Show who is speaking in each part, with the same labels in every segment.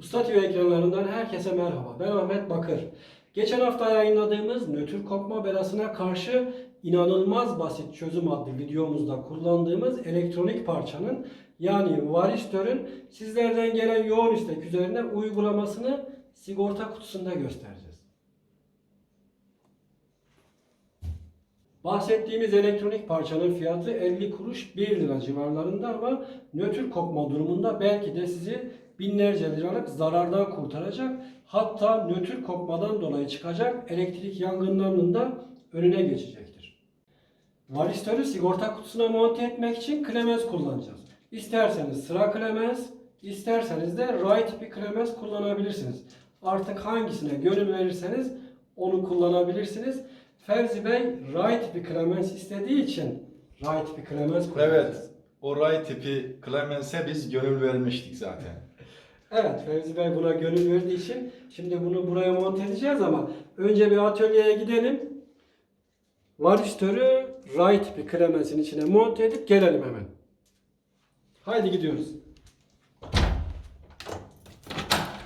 Speaker 1: Usta TV ekranlarından herkese merhaba. Ben Ahmet Bakır. Geçen hafta yayınladığımız nötr kopma belasına karşı inanılmaz basit çözüm adlı videomuzda kullandığımız elektronik parçanın yani varistörün sizlerden gelen yoğun istek üzerine uygulamasını sigorta kutusunda göstereceğiz. Bahsettiğimiz elektronik parçanın fiyatı 50 kuruş 1 lira civarlarında ama nötr kopma durumunda belki de sizi binlerce liralık zarardan kurtaracak. Hatta nötr kopmadan dolayı çıkacak elektrik yangınlarının da önüne geçecektir. Varistörü sigorta kutusuna monte etmek için klemens kullanacağız. İsterseniz sıra klemens, isterseniz de ray tipi klemens kullanabilirsiniz. Artık hangisine gönül verirseniz onu kullanabilirsiniz. Ferzi Bey ray tipi klemens istediği için ray tipi klemens kullanacağız.
Speaker 2: Evet. O ray tipi Clemens'e biz gönül vermiştik zaten.
Speaker 1: Evet, Fevzi Bey buna gönül verdiği için şimdi bunu buraya monte edeceğiz ama önce bir atölyeye gidelim. Varistörü ray tipi klemensin içine monte edip gelelim hemen. Haydi gidiyoruz.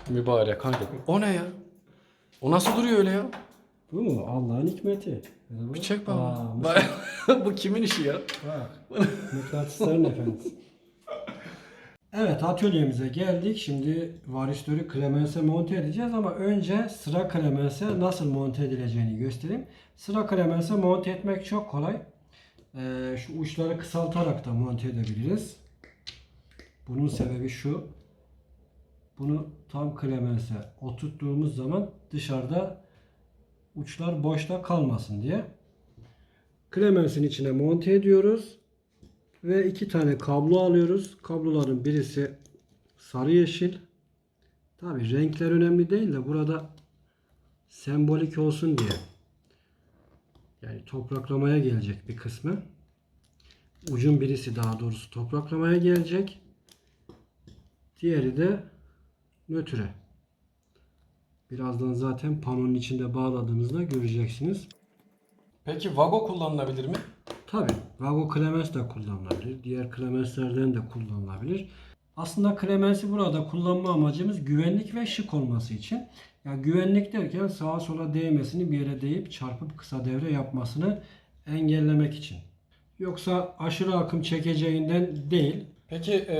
Speaker 3: Mübarek hangi? O ne ya? O nasıl duruyor öyle ya?
Speaker 1: Bu mu? Allah'ın hikmeti.
Speaker 3: Bir çek
Speaker 1: Aa.
Speaker 3: Bu kimin işi ya?
Speaker 1: Bak. Mıknatısların efendisi. Evet atölyemize geldik. Şimdi varistörü klemense monte edeceğiz ama önce sıra klemense nasıl monte edileceğini göstereyim. Sıra klemense monte etmek çok kolay. Ee, şu uçları kısaltarak da monte edebiliriz. Bunun sebebi şu. Bunu tam klemense oturttuğumuz zaman dışarıda uçlar boşta kalmasın diye. Klemensin içine monte ediyoruz. Ve iki tane kablo alıyoruz. Kabloların birisi sarı yeşil. Tabi renkler önemli değil de burada sembolik olsun diye. Yani topraklamaya gelecek bir kısmı. Ucun birisi daha doğrusu topraklamaya gelecek. Diğeri de nötre. Birazdan zaten panonun içinde bağladığımızda göreceksiniz.
Speaker 3: Peki vago kullanılabilir mi?
Speaker 1: Tabi Vago Clemens de kullanılabilir. Diğer Clemens'lerden de kullanılabilir. Aslında Clemens'i burada kullanma amacımız güvenlik ve şık olması için. Ya güvenlik derken sağa sola değmesini bir yere değip çarpıp kısa devre yapmasını engellemek için. Yoksa aşırı akım çekeceğinden değil.
Speaker 3: Peki e,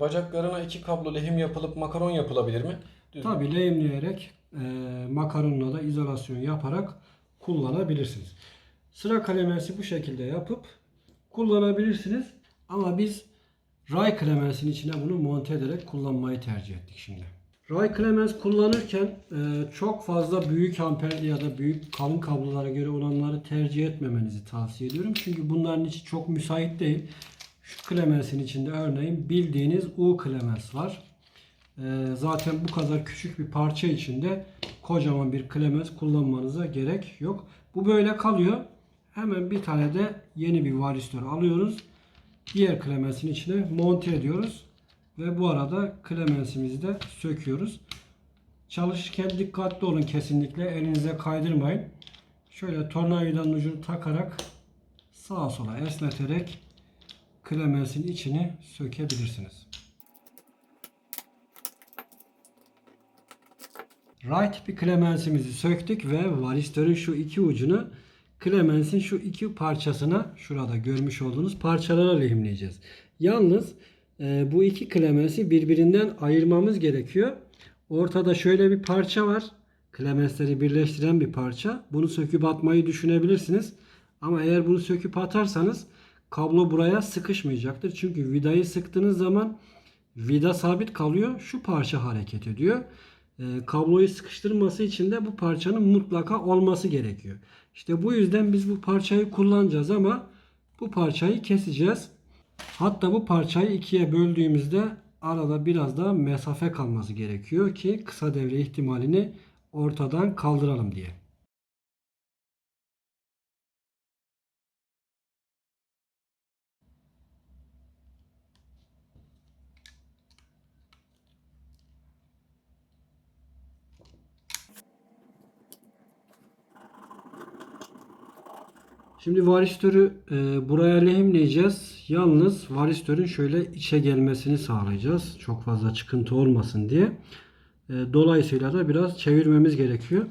Speaker 3: bacaklarına iki kablo lehim yapılıp makaron yapılabilir mi? Düz-
Speaker 1: Tabi lehimleyerek e, makaronla da izolasyon yaparak kullanabilirsiniz. Sıra kalemensi bu şekilde yapıp kullanabilirsiniz. Ama biz ray klemensin içine bunu monte ederek kullanmayı tercih ettik şimdi. Ray klemens kullanırken e, çok fazla büyük amperli ya da büyük kalın kablolara göre olanları tercih etmemenizi tavsiye ediyorum. Çünkü bunların içi çok müsait değil. Şu klemensin içinde örneğin bildiğiniz U klemens var. Ee, zaten bu kadar küçük bir parça içinde kocaman bir klemens kullanmanıza gerek yok. Bu böyle kalıyor. Hemen bir tane de yeni bir varistör alıyoruz. Diğer klemensin içine monte ediyoruz. Ve bu arada klemensimizi de söküyoruz. Çalışırken dikkatli olun kesinlikle. Elinize kaydırmayın. Şöyle tornavidanın ucunu takarak sağa sola esneterek klemensin içini sökebilirsiniz. Ray tipi klemensimizi söktük ve varistörün şu iki ucunu klemensin şu iki parçasına şurada görmüş olduğunuz parçalara lehimleyeceğiz. Yalnız e, bu iki klemensi birbirinden ayırmamız gerekiyor. Ortada şöyle bir parça var. Klemensleri birleştiren bir parça. Bunu söküp atmayı düşünebilirsiniz. Ama eğer bunu söküp atarsanız kablo buraya sıkışmayacaktır. Çünkü vidayı sıktığınız zaman vida sabit kalıyor. Şu parça hareket ediyor. E, kabloyu sıkıştırması için de bu parçanın mutlaka olması gerekiyor. İşte bu yüzden biz bu parçayı kullanacağız ama bu parçayı keseceğiz. Hatta bu parçayı ikiye böldüğümüzde arada biraz daha mesafe kalması gerekiyor ki kısa devre ihtimalini ortadan kaldıralım diye. Şimdi varistörü e, buraya lehimleyeceğiz. Yalnız varistörün şöyle içe gelmesini sağlayacağız. Çok fazla çıkıntı olmasın diye. E, dolayısıyla da biraz çevirmemiz gerekiyor.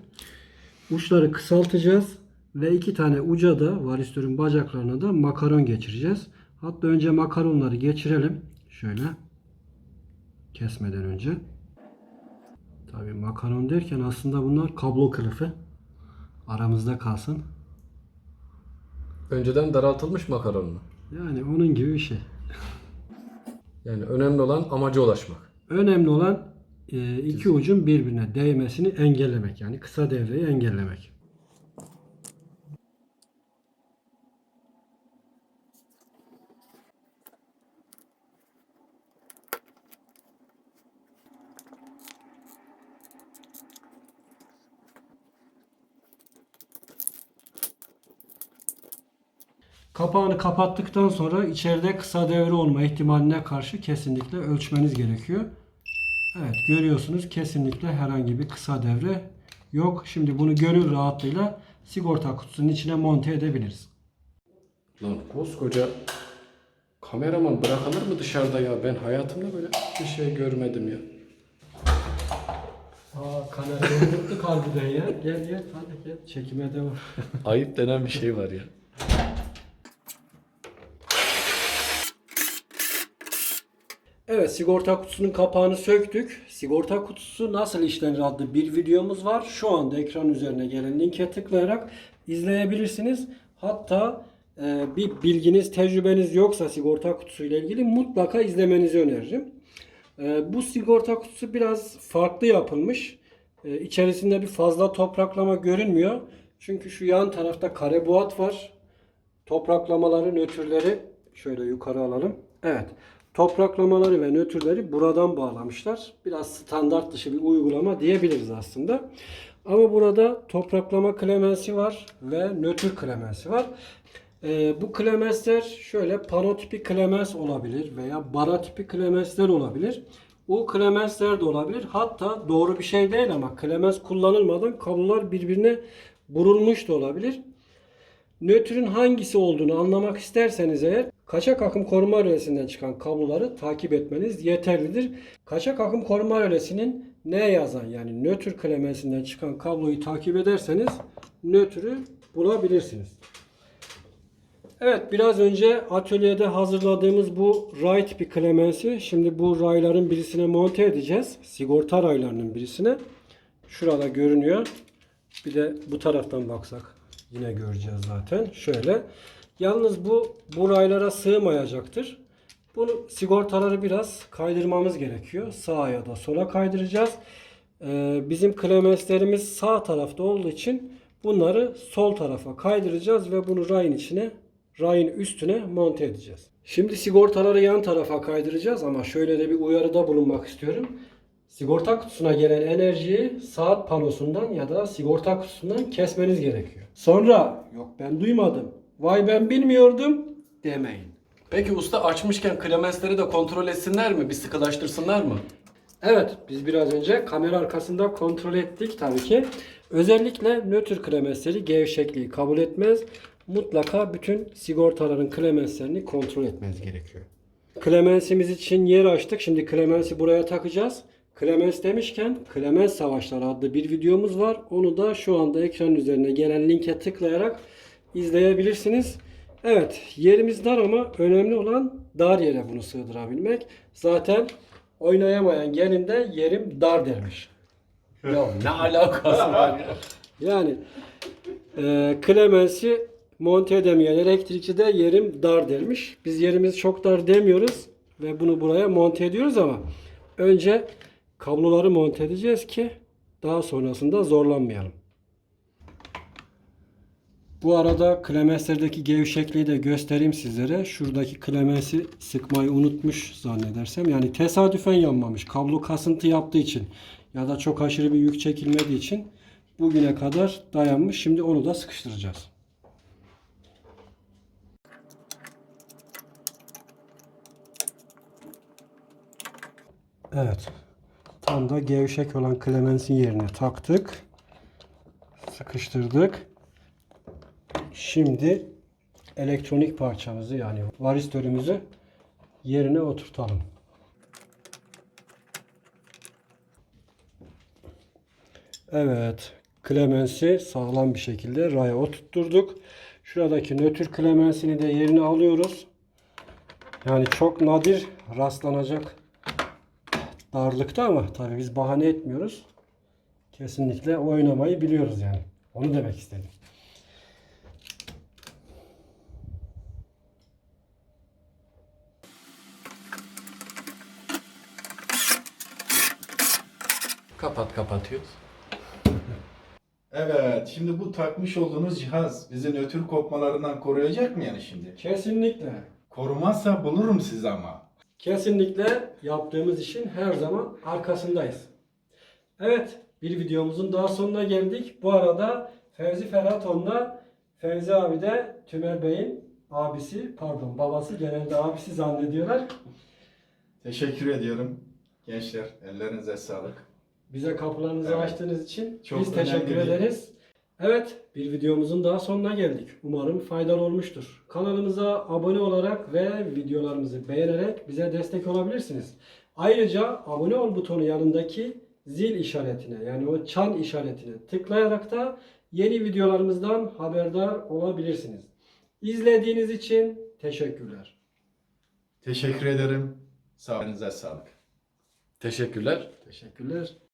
Speaker 1: Uçları kısaltacağız ve iki tane uca da varistörün bacaklarına da makaron geçireceğiz. Hatta önce makaronları geçirelim. Şöyle kesmeden önce. Tabii makaron derken aslında bunlar kablo kılıfı. Aramızda kalsın.
Speaker 3: Önceden daraltılmış makaron mu?
Speaker 1: Yani onun gibi bir şey.
Speaker 3: Yani önemli olan amaca ulaşmak.
Speaker 1: Önemli olan e, iki ucun birbirine değmesini engellemek. Yani kısa devreyi engellemek. Kapağını kapattıktan sonra içeride kısa devre olma ihtimaline karşı kesinlikle ölçmeniz gerekiyor. Evet görüyorsunuz kesinlikle herhangi bir kısa devre yok. Şimdi bunu gönül rahatlığıyla sigorta kutusunun içine monte edebiliriz.
Speaker 3: Lan koskoca kameraman bırakılır mı dışarıda ya? Ben hayatımda böyle bir şey görmedim ya.
Speaker 1: Aa kamerayı unuttuk harbiden ya. Gel gel hadi gel çekime devam.
Speaker 3: Ayıp denen bir şey var ya.
Speaker 1: Evet sigorta kutusunun kapağını söktük. Sigorta kutusu nasıl işlenir adlı bir videomuz var. Şu anda ekran üzerine gelen linke tıklayarak izleyebilirsiniz. Hatta e, bir bilginiz, tecrübeniz yoksa sigorta kutusu ile ilgili mutlaka izlemenizi öneririm. E, bu sigorta kutusu biraz farklı yapılmış. E, içerisinde bir fazla topraklama görünmüyor. Çünkü şu yan tarafta kare buat var. Topraklamaları, nötrleri şöyle yukarı alalım. Evet. Topraklamaları ve nötrleri buradan bağlamışlar. Biraz standart dışı bir uygulama diyebiliriz aslında. Ama burada topraklama klemensi var ve nötr klemensi var. Ee, bu klemensler şöyle panotipi klemens olabilir veya bara tipi klemensler olabilir. Bu klemensler de olabilir. Hatta doğru bir şey değil ama klemens kullanılmadan kablolar birbirine burulmuş da olabilir. Nötrün hangisi olduğunu anlamak isterseniz eğer kaçak akım koruma rölesinden çıkan kabloları takip etmeniz yeterlidir. Kaçak akım koruma rölesinin ne yazan yani nötr klemensinden çıkan kabloyu takip ederseniz nötrü bulabilirsiniz. Evet biraz önce atölyede hazırladığımız bu ray tipi klemensi şimdi bu rayların birisine monte edeceğiz. Sigorta raylarının birisine. Şurada görünüyor. Bir de bu taraftan baksak yine göreceğiz zaten. Şöyle. Yalnız bu bu raylara sığmayacaktır. Bunu sigortaları biraz kaydırmamız gerekiyor. Sağa ya da sola kaydıracağız. Ee, bizim klemenslerimiz sağ tarafta olduğu için bunları sol tarafa kaydıracağız ve bunu rayın içine, rayın üstüne monte edeceğiz. Şimdi sigortaları yan tarafa kaydıracağız ama şöyle de bir uyarıda bulunmak istiyorum. Sigorta kutusuna gelen enerjiyi saat panosundan ya da sigorta kutusundan kesmeniz gerekiyor. Sonra yok ben duymadım. Vay ben bilmiyordum demeyin.
Speaker 3: Peki usta açmışken klemensleri de kontrol etsinler mi? Bir sıkılaştırsınlar mı?
Speaker 1: Evet biz biraz önce kamera arkasında kontrol ettik tabii ki. Özellikle nötr klemensleri gevşekliği kabul etmez. Mutlaka bütün sigortaların klemenslerini kontrol etmeniz gerekiyor. Klemensimiz için yer açtık. Şimdi klemensi buraya takacağız. Klemens demişken Klemens Savaşları adlı bir videomuz var. Onu da şu anda ekran üzerine gelen linke tıklayarak izleyebilirsiniz. Evet yerimiz dar ama önemli olan dar yere bunu sığdırabilmek. Zaten oynayamayan gelin de yerim dar dermiş.
Speaker 3: Ya ne alakası var ya?
Speaker 1: Yani e, Clemens'i monte edemeyen elektrikçi de yerim dar dermiş. Biz yerimiz çok dar demiyoruz ve bunu buraya monte ediyoruz ama önce kabloları monte edeceğiz ki daha sonrasında zorlanmayalım. Bu arada klemenslerdeki gevşekliği de göstereyim sizlere. Şuradaki klemensi sıkmayı unutmuş zannedersem. Yani tesadüfen yanmamış. Kablo kasıntı yaptığı için ya da çok aşırı bir yük çekilmediği için bugüne kadar dayanmış. Şimdi onu da sıkıştıracağız. Evet. Tam da gevşek olan klemensin yerine taktık. Sıkıştırdık. Şimdi elektronik parçamızı yani varistörümüzü yerine oturtalım. Evet. Klemensi sağlam bir şekilde raya oturtturduk. Şuradaki nötr klemensini de yerine alıyoruz. Yani çok nadir rastlanacak darlıkta ama tabii biz bahane etmiyoruz. Kesinlikle oynamayı biliyoruz yani. Onu demek istedim.
Speaker 3: Kapat kapatıyoruz.
Speaker 2: Evet, şimdi bu takmış olduğunuz cihaz bizi nötr kopmalarından koruyacak mı yani şimdi?
Speaker 1: Kesinlikle.
Speaker 2: Korumazsa bulurum sizi ama.
Speaker 1: Kesinlikle yaptığımız işin her zaman arkasındayız. Evet, bir videomuzun daha sonuna geldik. Bu arada Fevzi Ferhaton'la Fevzi abi de Tümer Bey'in abisi, pardon babası genelde abisi zannediyorlar.
Speaker 2: Teşekkür ediyorum gençler. Ellerinize sağlık.
Speaker 1: Bize kapılarınızı
Speaker 2: Evet.
Speaker 1: açtığınız için
Speaker 2: Çok
Speaker 1: biz teşekkür ederiz. Evet, bir videomuzun daha sonuna geldik. Umarım faydalı olmuştur. Kanalımıza abone olarak ve videolarımızı beğenerek bize destek olabilirsiniz. Ayrıca abone ol butonu yanındaki zil işaretine yani o çan işaretine tıklayarak da yeni videolarımızdan haberdar olabilirsiniz. İzlediğiniz için teşekkürler.
Speaker 2: Teşekkür ederim. Sağ olun. Sağlık.
Speaker 3: Teşekkürler.
Speaker 1: Teşekkürler.